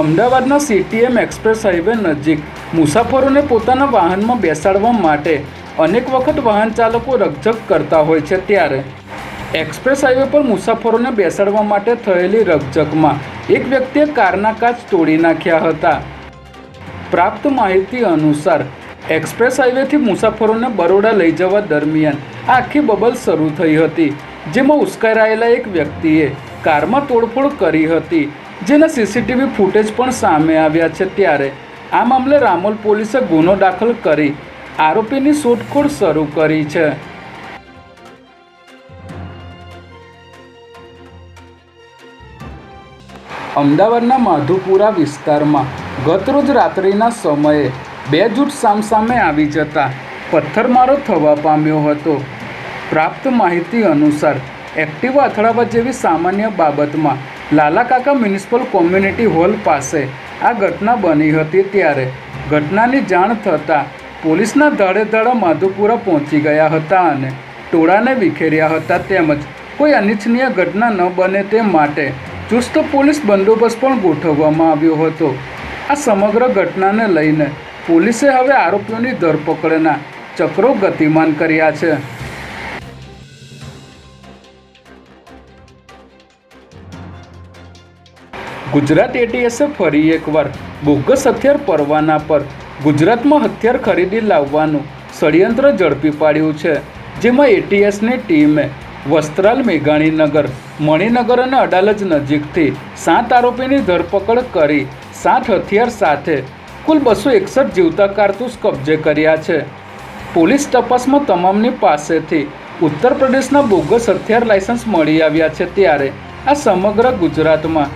અમદાવાદના CTM express highway નજીક મુસાફરોને પોતાના વાહનમાં બેસાડવા માટે અનેક વખત વાહન ચાલકો રકઝક કરતા હોય છે ત્યારે એક્સપ્રેસ હાઈવે પર મુસાફરોને બેસાડવા માટે થયેલી રકઝકમાં એક વ્યક્તિએ કારના કાચ તોડી નાખ્યા હતા. પ્રાપ્ત માહિતી અનુસાર એક્સપ્રેસ હાઈવેથી મુસાફરોને બરોડા લઈ જવા દરમિયાન આખી બબલ શરૂ થઈ હતી, જેમાં ઉશ્કેરાયેલા એક વ્યક્તિએ કારમાં તોડફોડ કરી હતી. જેના સીસીટીવી ફૂટેજ પણ સામે આવ્યા છે ત્યારે. આ મામલે રામોલ પોલીસે ગુનો દાખલ કરી આરોપીની શોધખોળ શરૂ કરી છે. અમદાવાદના માધુપુરા વિસ્તારમાં ગતરોજ રાત્રિના સમયે બે જૂથ સામસામે આવી જતા પથ્થરમારો થવા પામ્યો હતો. પ્રાપ્ત માહિતી અનુસાર એક્ટિવા અથડાવા જેવી સામાન્ય બાબતમાં લાલા કાકા મ્યુનિસિપલ કોમ્યુનિટી હોલ પાસે આ ઘટના બની હતી ત્યારે ઘટનાની જાણ થતાં પોલીસના ધડેધડા માધુપુરા પહોંચી ગયા હતા અને ટોળાને વિખેર્યા હતા તેમજ કોઈ અનિચ્છનીય ઘટના ન બને તે માટે ચુસ્ત પોલીસ બંદોબસ્ત પણ ગોઠવવામાં આવ્યો હતો. આ સમગ્ર ઘટનાને લઈને પોલીસે હવે આરોપીઓની ધરપકડના ચક્રો ગતિમાન કર્યા છે. ગુજરાત એટીએસે ફરી એકવાર બોગસ હથિયાર પરવાના પર ગુજરાતમાં હથિયાર ખરીદી લાવવાનું ષડયંત્ર ઝડપી પાડ્યું છે, જેમાં એટીએસની ટીમે વસ્ત્રાલ મેઘાણીનગર, મણિનગર અને અડાલજ નજીકથી સાત આરોપીની ધરપકડ કરી સાત હથિયાર સાથે કુલ બસો એકસઠ જીવતા કારતૂસ કબજે કર્યા છે. પોલીસ તપાસમાં તમામની પાસેથી ઉત્તર પ્રદેશના બોગસ હથિયાર લાયસન્સ મળી આવ્યા છે ત્યારે આ સમગ્ર ગુજરાતમાં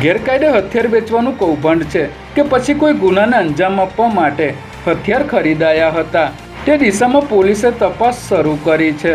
ગેરકાયદે હથિયાર વેચવાનું કૌભાંડ છે કે પછી કોઈ ગુનાને અંજામ આપવા માટે હથિયાર ખરીદાયા હતા. તે દિશામાં પોલીસે તપાસ શરૂ કરી છે.